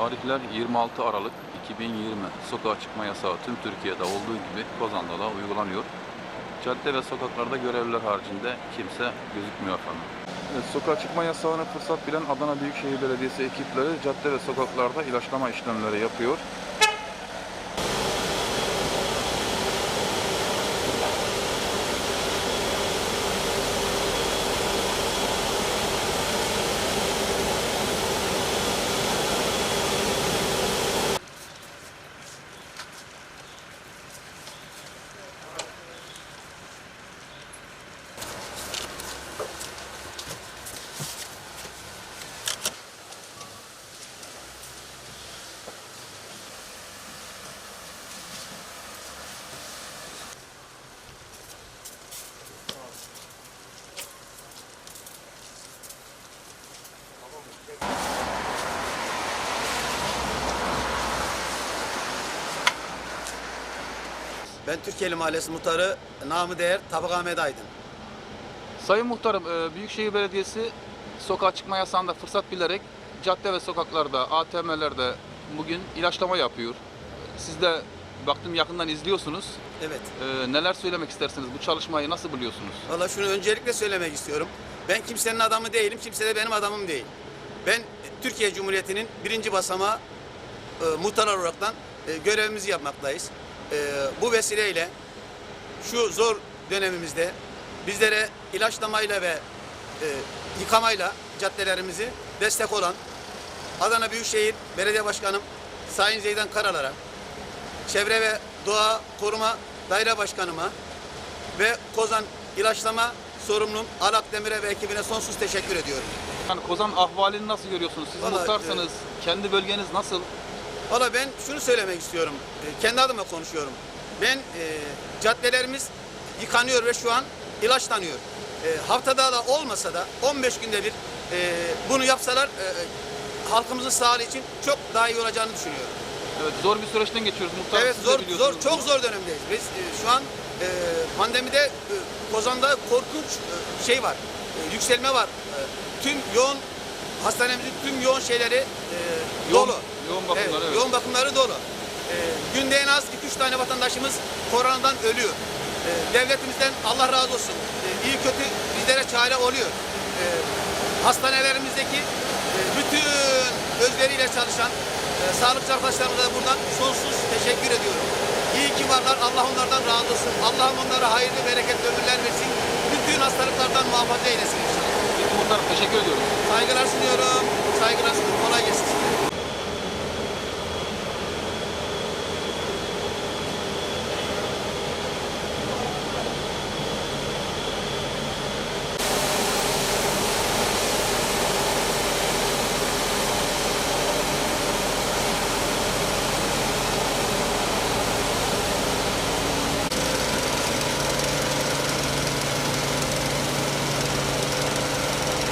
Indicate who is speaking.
Speaker 1: Tarihler 26 Aralık 2020. Sokağa çıkma yasağı tüm Türkiye'de olduğu gibi Kozan'da da uygulanıyor. Cadde ve sokaklarda görevliler haricinde kimse gözükmüyor efendim. Sokağa çıkma yasağını fırsat bilen Adana Büyükşehir Belediyesi ekipleri cadde ve sokaklarda ilaçlama işlemleri yapıyor.
Speaker 2: Ben Türkiye'li Mahallesi Muhtarı namı değer Tabak Ahmet Aydın.
Speaker 1: Sayın Muhtarım, e, Büyükşehir Belediyesi sokağa çıkma yasağında fırsat bilerek cadde ve sokaklarda, ATM'lerde bugün ilaçlama yapıyor. Siz de baktım yakından izliyorsunuz.
Speaker 2: Evet.
Speaker 1: E, neler söylemek istersiniz? Bu çalışmayı nasıl buluyorsunuz?
Speaker 2: Valla şunu öncelikle söylemek istiyorum. Ben kimsenin adamı değilim, kimse de benim adamım değil. Ben Türkiye Cumhuriyeti'nin birinci basamağı e, muhtar olaraktan e, görevimizi yapmaktayız. E, bu vesileyle şu zor dönemimizde bizlere ilaçlamayla ve e, yıkamayla caddelerimizi destek olan Adana Büyükşehir Belediye Başkanım Sayın Zeydan Karalar'a, Çevre ve Doğa Koruma Daire Başkanıma ve Kozan ilaçlama sorumlum Alak Demir'e ve ekibine sonsuz teşekkür ediyorum.
Speaker 1: Yani Kozan ahvalini nasıl görüyorsunuz? Siz
Speaker 2: Vallahi,
Speaker 1: muhtarsınız. Kendi bölgeniz nasıl?
Speaker 2: Valla ben şunu söylemek istiyorum. E, kendi adıma konuşuyorum. Ben e, caddelerimiz yıkanıyor ve şu an ilaçlanıyor. E, haftada da olmasa da 15 günde bir e, bunu yapsalar e, halkımızın sağlığı için çok daha iyi olacağını düşünüyorum.
Speaker 1: Evet, zor bir süreçten geçiyoruz. Muhtar
Speaker 2: Evet zor zor çok
Speaker 1: bunu.
Speaker 2: zor dönemdeyiz. Biz e, şu an e, pandemide e, Kozan'da korkunç e, şey var. e, yükselme var. E, tüm yoğun hastanemizin tüm yoğun şeyleri e,
Speaker 1: Yoğun-
Speaker 2: dolu.
Speaker 1: Yoğun bakımları, evet.
Speaker 2: Yoğun bakımları dolu. E, günde en az 2-3 tane vatandaşımız koronadan ölüyor. E, devletimizden Allah razı olsun. E, iyi kötü bizlere çare oluyor. E, hastanelerimizdeki e, bütün özveriyle çalışan e, sağlıkçı arkadaşlarımıza da buradan sonsuz teşekkür ediyorum. İyi ki varlar. Allah onlardan razı olsun. Allah'ım onlara hayırlı bereketli ömürler versin. Bütün hastalıklardan muhafaza eylesin inşallah.
Speaker 1: Peki muhtarım teşekkür ediyorum.
Speaker 2: Saygılar sunuyorum. Saygılar sunuyorum. Kolay gelsin.